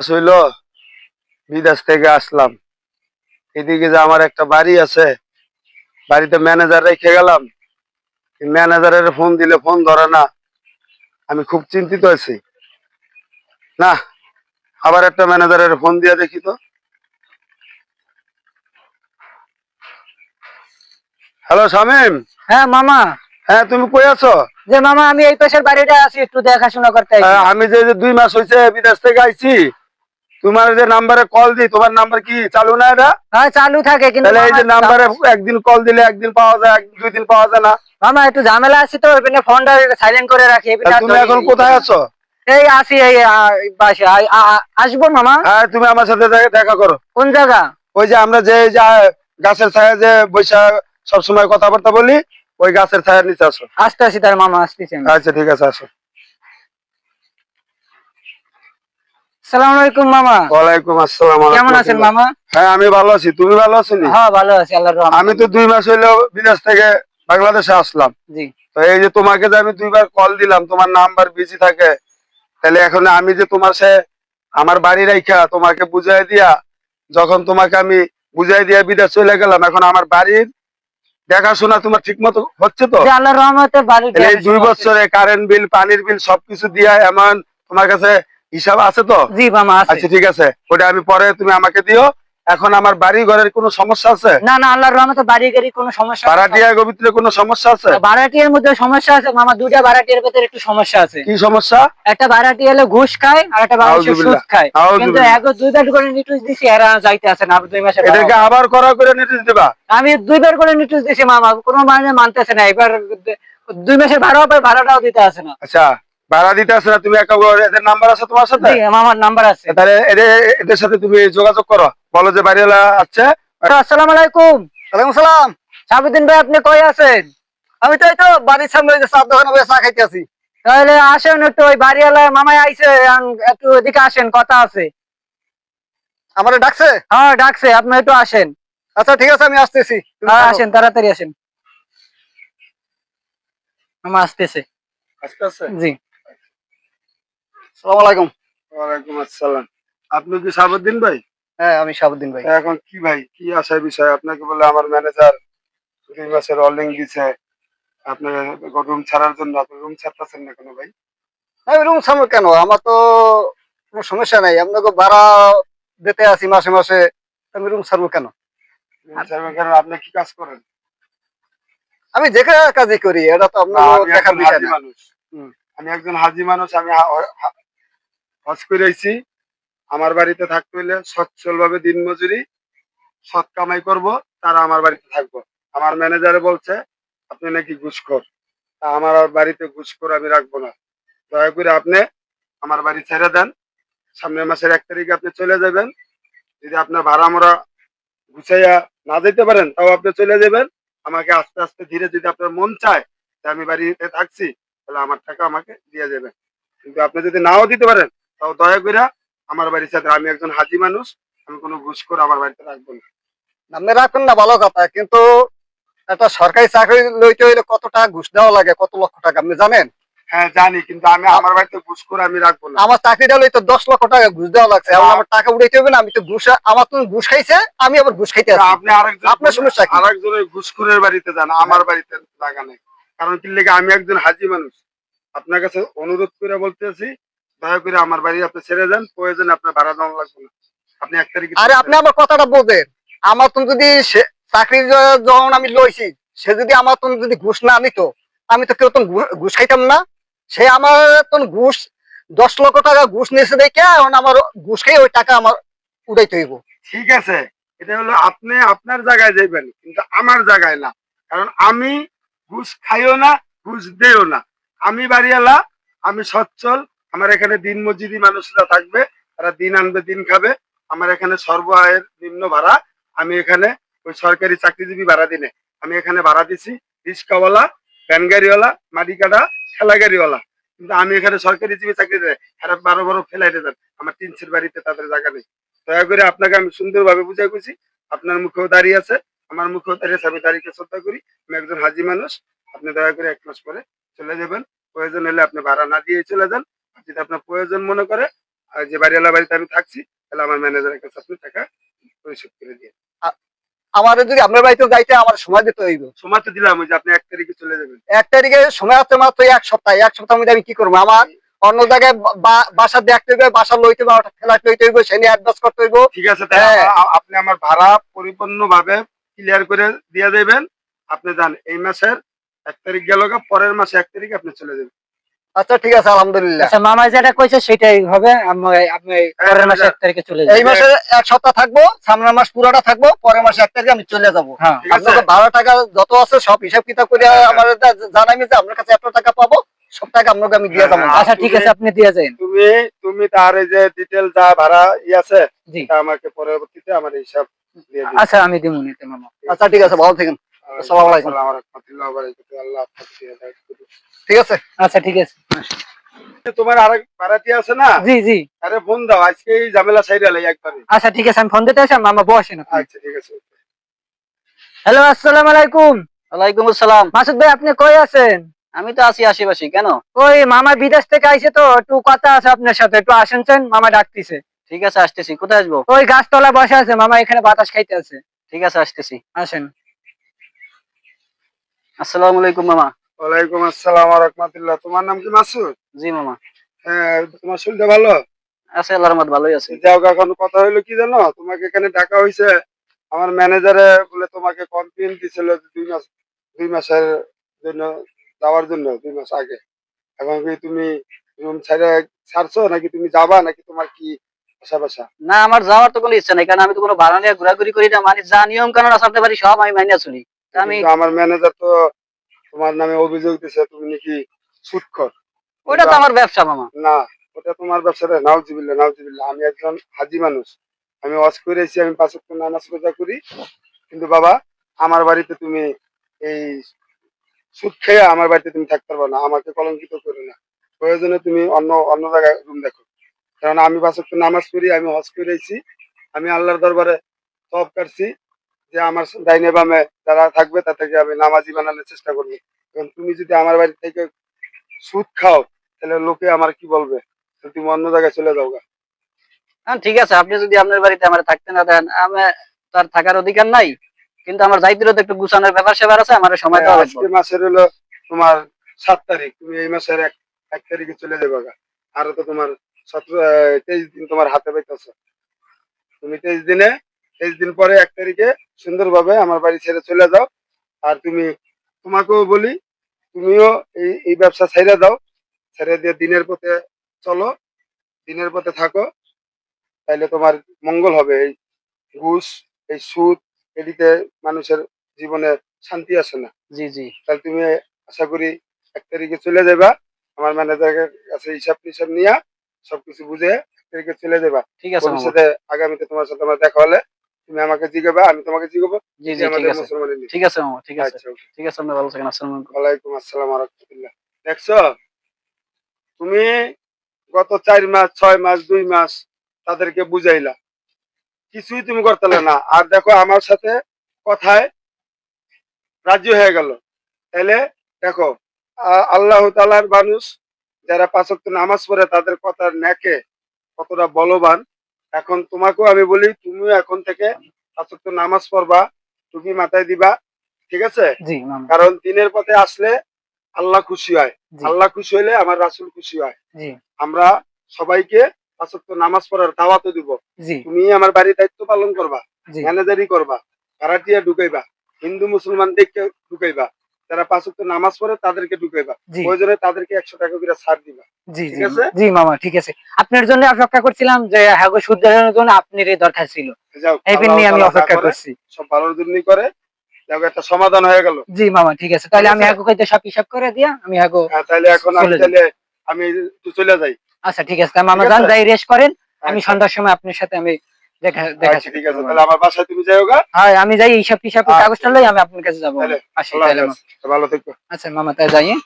হইল বিদেশ থেকে আসলাম। এদিকে যে আমার একটা বাড়ি আছে বাড়িতে ম্যানেজার রেখে গেলাম। ম্যানেজারের ফোন দিলে ফোন ধরে না। আমি খুব চিন্তিত আছি। না আবার একটা ম্যানেজারের ফোন দিয়ে দেখি তো। হ্যালো শামিম? হ্যাঁ মামা। হ্যাঁ তুমি কই আছো? যে মামা আমি এই পাশের বাড়িটা আছি একটু দেখাশোনা করতে আমি যে যে দুই মাস হয়েছে বিদেশ থেকে আইছি তোমার যে নাম্বারে কল দিই তোমার নাম্বার কি চালু না এটা? হ্যাঁ চালু থাকে কিন্তু তাহলে এই যে নাম্বারে একদিন কল দিলে একদিন পাওয়া যায় দুই দিন পাওয়া যায় না। মামা একটু ঝামেলা আছে তো ওইখানে ফোনটা সাইলেন্ট করে রাখি তুমি এখন কোথায় আছো? এই আসি এই আ- আসব মামা? হ্যাঁ তুমি আমার সাথে দেখা- করো। কোন জায়গা? ওই যে আমরা যে যে গাছের ছায়া যে বৈশা সবসময় কথাবার্তা বলি ওই গাছের ছায়ার নিচে আসো। আসতে আসি তার মামা আসতেছি আচ্ছা ঠিক আছে আসো। সালাম আলাইকুম মামা। ওয়ালাইকুম আসসালাম কেমন আছেন মামা? হ্যাঁ আমি ভালো আছি। তুমি ভালো আছো হ্যাঁ ভালো আছি আল্লাহর আমি তো দুই মাস হইল বিদেশ থেকে বাংলাদেশে আসলাম। জি। তো এই যে তোমাকে যে আমি দুইবার কল দিলাম তোমার নাম্বার বিজি থাকে তাহলে এখন আমি যে তোমার সে আমার বাড়ি রাইখা তোমাকে বুঝাই দিয়া যখন তোমাকে আমি বুঝাই দিয়া বিদেশ চলে গেলাম এখন আমার বাড়ির দেখাশোনা তোমার ঠিক মতো হচ্ছে তো? যে আল্লাহর রহমতে বাড়ি দুই বছরে কারেন্ট বিল পানির বিল সবকিছু দিয়া এমন তোমার কাছে হিসাব আছে তো? জি মামা আছে। আচ্ছা ঠিক আছে। ওটা আমি পরে তুমি আমাকে দিও। এখন আমার বাড়ি ঘরের কোনো সমস্যা আছে? না না আল্লাহর রহমতে বাড়ি গাড়ি কোনো সমস্যা। ভাড়াটিয়া গবিত্রে কোনো সমস্যা আছে? ভাড়াটিয়ার মধ্যে সমস্যা আছে। মামা দুইটা ভাড়াটিয়ার ভেতরে একটু সমস্যা আছে। কি সমস্যা? একটা ভাড়াটি হলে ঘুষ খায় আর একটা ভাড়াটি সুদ খায়। কিন্তু। এক দুইবার করে নিটুস দিছি এরা যাইতে আছে না। দুই মাসে এটাকে আবার করা করে নিতে দিবা? আমি দুইবার করে নিটুস দিছি মামা। কোনো মানে মানতেছে না। এবার দুই মাসের ভাড়াও পাই ভাড়াটাও দিতে আছে না। আচ্ছা। ভাড়া দিতে আসে না তুমি এদের নাম্বার আছে তোমার সাথে? আমার নাম্বার আছে। তাহলে এদের এদের সাথে তুমি যোগাযোগ করো। বলো যে বাড়িওয়ালা আছে। আসসালামু আলাইকুম। ওয়ালাইকুম সালাম। সাবুদ্দিন ভাই আপনি কই আছেন? আমি তো এই তো বাড়ির সামনে ওই যে চার দোকানে বসে চা খাইতে আছি। তাহলে আসেন একটু ওই বাড়িওয়ালা মামাই আইছে একটু এদিকে আসেন কথা আছে। আমারে ডাকছে? হ্যাঁ ডাকছে আপনি একটু আসেন। আচ্ছা ঠিক আছে আমি আসতেছি। হ্যাঁ আসেন তাড়াতাড়ি আসেন। মামা আসতেছে। আস্তে আস্তে জি। সালাম আলাইকুম। ওয়ালাইকুম আসসালাম। আপনি কি সাবুদ্দিন ভাই? হ্যাঁ আমি শাহাবুদ্দিন ভাই। এখন কি ভাই? কি বিষয়? আপনাকে বলে আমার ম্যানেজার দুই মাসের অলিং দিছে। আপনার রুম ছাড়ার জন্য আপনি রুম ছাড়তেছেন না কেন ভাই? রুম সামনে কেন? আমার তো কোনো সমস্যা নাই। আপনাকে ভাড়া দিতে আছি মাসে মাসে। আমি রুম ছাড়বো কেন? কারণ আপনি কি কাজ করেন? আমি যে কাজই করি এটা তো আপনার আমি দেখার একজন বিষয় হাজি না। মানুষ। আমি একজন হাজি মানুষ আমি হা- হা- হজ করে আইছি আমার বাড়িতে থাকতে হইলে সচ্ছল ভাবে দিন মজুরি সৎ কামাই করব, তারা আমার বাড়িতে থাকব। আমার ম্যানেজারে বলছে, আপনি নাকি ঘুষখোর? তা আমার বাড়িতে ঘুষখোর আমি রাখব না। দয়া করে আপনি আমার বাড়ি ছেড়ে দেন। সামনের মাসের এক তারিখে আপনি চলে যাবেন। যদি আপনার ভাড়া মোড়া গুছাইয়া না যেতে পারেন, তাও আপনি চলে যাবেন। আমাকে আস্তে আস্তে ধীরে যদি আপনার মন চায় যে আমি বাড়িতে থাকছি, তাহলে আমার টাকা আমাকে দিয়ে যাবেন। কিন্তু আপনি যদি নাও দিতে পারেন তাও দয়া করে আমার বাড়ির সাথে আমি একজন হাজি মানুষ আমি কোনো ঘুষ করে আমার বাড়িতে রাখব না। আপনি রাখুন না ভালো কথা কিন্তু একটা সরকারি চাকরি লইতে হইলে কত টাকা ঘুষ দেওয়া লাগে কত লক্ষ টাকা আপনি জানেন? হ্যাঁ জানি কিন্তু আমি আমার বাড়িতে ঘুষ করে আমি রাখব না। আমার চাকরিটা লইতে দশ লক্ষ টাকা ঘুষ দেওয়া লাগছে আমার টাকা উঠাইতে হবে না আমি তো ঘুষ আমার তুমি ঘুষ খাইছে আমি আবার ঘুষ খাইতে আপনি আরেকজন আপনার সমস্যা কি? আরেকজনের ঘুষখোরের বাড়িতে যান আমার বাড়িতে জায়গা নেই। কারণ কি লেগে আমি একজন হাজি মানুষ। আপনার কাছে অনুরোধ করে বলতেছি দয়া করে আমার বাড়ি আপনি ছেড়ে যান প্রয়োজন আপনার ভাড়া দেওয়া লাগবে না। আপনি এক তারিখে আরে আপনি আমার কথাটা বোঝেন আমার তুমি যদি চাকরি যখন আমি লইছি সে যদি আমার তুমি যদি ঘুষ না নিত আমি তো কেউ তো ঘুষ খাইতাম না। সে আমার তো ঘুষ দশ লক্ষ টাকা ঘুষ নিয়েছে দেখে এখন আমার ঘুষ খেয়ে ওই টাকা আমার উড়াইতে হইব। ঠিক আছে এটা হলো আপনি আপনার জায়গায় যাইবেন কিন্তু আমার জায়গায় না। কারণ আমি ঘুষ খাইও না ঘুষ দেও না। আমি বাড়িওয়ালা আমি সচ্ছল আমার এখানে দিন মজুরি মানুষরা থাকবে, তারা দিন আনবে, দিন খাবে। আমার এখানে সর্ব আয়ের নিম্ন ভাড়া। আমি এখানে ওই সরকারি চাকরিজীবী ভাড়া দিনে। আমি এখানে ভাড়া দিছি রিক্সাওয়ালা ভ্যান গাড়িওয়ালা কাটা ঠেলা গাড়িওয়ালা কিন্তু আমি এখানে সরকারি জীবী চাকরি দেয়, এরা বারো বারো ফেলাইতে দেন। আমার তিনশের বাড়িতে তাদের জায়গা নেই। দয়া করে আপনাকে আমি সুন্দরভাবে বুঝাই করছি আপনার মুখেও দাঁড়িয়ে আছে, আমার মুখেও দাঁড়িয়ে আছে, আমি তারিখে শ্রদ্ধা করি। আমি একজন হাজি মানুষ, আপনি দয়া করে এক মাস পরে চলে যাবেন। প্রয়োজন হলে আপনি ভাড়া না দিয়ে চলে যান। যদি আপনার প্রয়োজন মনে করে আর যে বাড়িওয়ালা বাড়িতে আমি থাকছি তাহলে আমার ম্যানেজারের কাছে আপনি টাকা পরিশোধ করে দিয়ে আমার যদি আপনার বাড়িতে যাইতে আমার সময় দিতে হইব। সময় তো দিলাম যে আপনি এক তারিখে চলে যাবেন। এক তারিখে সময় আছে মাত্র এক সপ্তাহ। এক সপ্তাহের মধ্যে আমি কি করব? আমার অন্য জায়গায় বাসা দেখতে হইবে বাসা লইতে হইবে একটা ফ্ল্যাট লইতে হইবে সে নিয়ে অ্যাডভান্স করতে হইব। ঠিক আছে তাহলে হ্যাঁ। আপনি আমার ভাড়া পরিপূর্ণ ভাবে ক্লিয়ার করে দিয়ে দেবেন। আপনি যান এই মাসের এক তারিখ গেল পরের মাসে এক তারিখ আপনি চলে যাবেন। আচ্ছা ঠিক আছে আলহামদুলিল্লাহ। আচ্ছা মামা যেটা কইছে সেটাই হবে। আমি- আপনি পরের মাসে এক তারিখে চলে এই মাসে এক সপ্তাহ থাকব সামনের মাস পুরোটা থাকব পরের মাসে এক তারিখে আমি চলে যাব। হ্যাঁ। ভাড়া টাকা যত আছে সব হিসাব কিতাব করে আমার জানাইমি যে আপনার কাছে এত টাকা পাবো সব টাকা আপনাকে আমি দিয়ে যাব। হ্যাঁ। আচ্ছা ঠিক আছে আপনি দিয়ে যান তুমি তুমি তার এই যে ডিটেল যা ভাড়া ই আছে আমাকে পরবর্তীতে আমার হিসাব দিয়ে দিন। আচ্ছা আমি দিব মামা। আচ্ছা ঠিক আছে ভালো থাকেন। আসসালামু আলাইকুম। ওয়া আল্লাহ। ঠিক আছে? আচ্ছা ঠিক আছে। তোমার আরেক ভাড়াটি আছে না? জি জি। আরে ফোন দাও আজকে এই ঝামেলা সাইডে লাই একবারে। আচ্ছা ঠিক আছে আমি ফোন দিতে আসি মামা বসেন আচ্ছা ঠিক আছে হ্যালো আসসালামু আলাইকুম। ওয়ালাইকুম আসসালাম। মাসুদ ভাই আপনি কই আছেন? আমি তো আছি আশেপাশে কেন? ওই মামা বিদেশ থেকে আইছে তো একটু কথা আছে আপনার সাথে একটু আসেন চেন মামা ডাকতেছে। ঠিক আছে আসতেছি। কোথায় আসব? ওই গাছতলা বসে আছে মামা এখানে বাতাস খাইতে আছে। ঠিক আছে আসতেছি। আসেন। আসসালামু আলাইকুম মামা। ওয়ালাইকুম আসসালাম রাহমাতুল্লাহ। তোমার নাম কি মাসুদ? জি মামা। হ্যাঁ তোমার শরীরটা ভালো? আছে আল্লাহর রহমত ভালোই আছে। যাও এখন কথা হইল কি জানো? তোমাকে এখানে ডাকা হয়েছে আমার ম্যানেজারে বলে তোমাকে কমপ্লেন দিছিল দুই মাস দুই মাসের জন্য যাওয়ার জন্য দুই মাস আগে। এখন কি তুমি রুম ছেড়ে ছাড়ছো? নাকি তুমি যাবা? নাকি তোমার কি না আমার যাওয়ার তো কোনো ইচ্ছা নেই কারণ আমি তো কোনো ভাড়া নিয়ে ঘোরাঘুরি করি না। মানে যা নিয়ম কানুন আছে আপনার বাড়ি সব আমি মাইনে চলি। আমি আমার ম্যানেজার তো তোমার নামে অভিযোগ দিছে তুমি নাকি সুৎখর। ওইটা তো আমার ব্যবসা মামা। না ওটা তোমার ব্যবসাটা নাউজিবিল্লা নাউজিবিল্লা আমি একজন হাজি মানুষ। আমি ওয়াজ করেছি আমি পাঁচ ওয়াক্ত নামাজ রোজা করি। কিন্তু বাবা আমার বাড়িতে তুমি এই সুদ খেয়ে আমার বাড়িতে তুমি থাকতে পারবে না। আমাকে কলঙ্কিত করো না। প্রয়োজনে তুমি অন্য অন্য জায়গায় রুম দেখো। কারণ আমি পাঁচ ওয়াক্ত নামাজ পড়ি আমি হজ করেছি আমি আল্লাহর দরবারে সব কাটছি যে আমার ডাইনে বামে যারা থাকবে তাদেরকে আমি নামাজি বানানোর চেষ্টা করব এবং তুমি যদি আমার বাড়ি থেকে সুদ খাও তাহলে লোকে আমার কি বলবে তুমি অন্য জায়গায় চলে যাও গা। হ্যাঁ, ঠিক আছে আপনি যদি আপনার বাড়িতে আমার থাকতে না দেন আমি তার থাকার অধিকার নাই কিন্তু আমার দায়িত্ব তো একটু গুছানোর ব্যাপার স্যাপার আছে আমার সময় লাগবে আজকে মাসের হলো তোমার সাত তারিখ তুমি এই মাসের এক এক তারিখে চলে যাবে গা। আরও তো তোমার সতেরো তেইশ দিন তোমার হাতে পাইতেছে তুমি তেইশ দিনে তেইশ দিন পরে এক তারিখে সুন্দরভাবে আমার বাড়ি ছেড়ে চলে যাও। আর তুমি তোমাকেও বলি তুমিও এই এই ব্যবসা ছেড়ে দাও। ছেড়ে দিয়ে দিনের পথে চলো দিনের পথে থাকো। তাইলে তোমার মঙ্গল হবে। এই ঘুষ এই সুদ এদিকে মানুষের জীবনে শান্তি আসে না। জি জি। তাহলে তুমি আশা করি এক তারিখে চলে যাবা। আমার ম্যানেজারের কাছে হিসাব টিসাব নিয়ে সবকিছু বুঝে এক তারিখে চলে যাবা। ঠিক আছে ভবিষ্যতে আগামীতে তোমার সাথে আমার দেখা হলে তুমি আমাকে জিগাবা আমি তোমাকে জিগাবো। জি জি ঠিক আমাদের আছে। মুসলমানের ঠিক আছে মামা ঠিক আছে। আচ্ছা ঠিক আছে আপনি ভালো থাকেন আসসালামু আলাইকুম। ওয়ালাইকুম আসসালাম রহমতুল্লাহ দেখছ? তুমি গত চার মাস ছয় মাস দুই মাস তাদেরকে বুঝাইলা। কিছুই তুমি করতে না। আর দেখো আমার সাথে কথায় রাজি হয়ে গেল। তাহলে দেখো আল্লাহ তালার মানুষ যারা পাঁচক নামাজ পড়ে তাদের কথার নেকে কতটা বলবান এখন তোমাকেও আমি বলি তুমিও এখন থেকে পাঁচক নামাজ পড়বা তুমি মাথায় দিবা ঠিক আছে? কারণ দিনের পথে আসলে আল্লাহ খুশি হয়। আল্লাহ খুশি হলে আমার রাসুল খুশি হয়। আমরা সবাইকে পাঁচক্ত নামাজ পড়ার দাওয়াতও দিব। তুমি আমার বাড়ির দায়িত্ব পালন করবা ম্যানেজারি করবা ভাড়াটিয়া ঢুকাইবা হিন্দু মুসলমান দেখে ঢুকাইবা। যারা পাঁচ পাঁচক্ত নামাজ পড়ে তাদেরকে ঢুকাইবা। প্রয়োজনে তাদেরকে একশো টাকা করে ছাড় দিবা। জি ঠিক আছে? জি মামা ঠিক আছে। আপনার জন্য অপেক্ষা করছিলাম যে হ্যাঁ গো, জন্য আপনার এই দরকার ছিল। এই নিয়ে আমি অপেক্ষা করছি। সব ভালোর জন্যই করে। একটা সমাধান হয়ে গেল। জি মামা ঠিক আছে। তাহলে আমি? হ্যাগো কইতে সব হিসাব করে দিয়া আমি হ্যাগো হ্যাঁ, তাহলে এখন আমি চলে যাই। তাহলে আমি চলে যাই। আচ্ছা ঠিক আছে। মামা যান যাই রেস্ট করেন। আমি আচ্ছা, সন্ধ্যার সময় আপনার সাথে আমি ঠিক আছে তাহলে আমার বাসায় তুমি হ্যাঁ আমি যাই হিসাব টিসাব আচ্ছা। কাগজটা লই আমি আপনার কাছে যাব আসি। ভালো থেকো আচ্ছা মামা তাই যাই হ্যাঁ?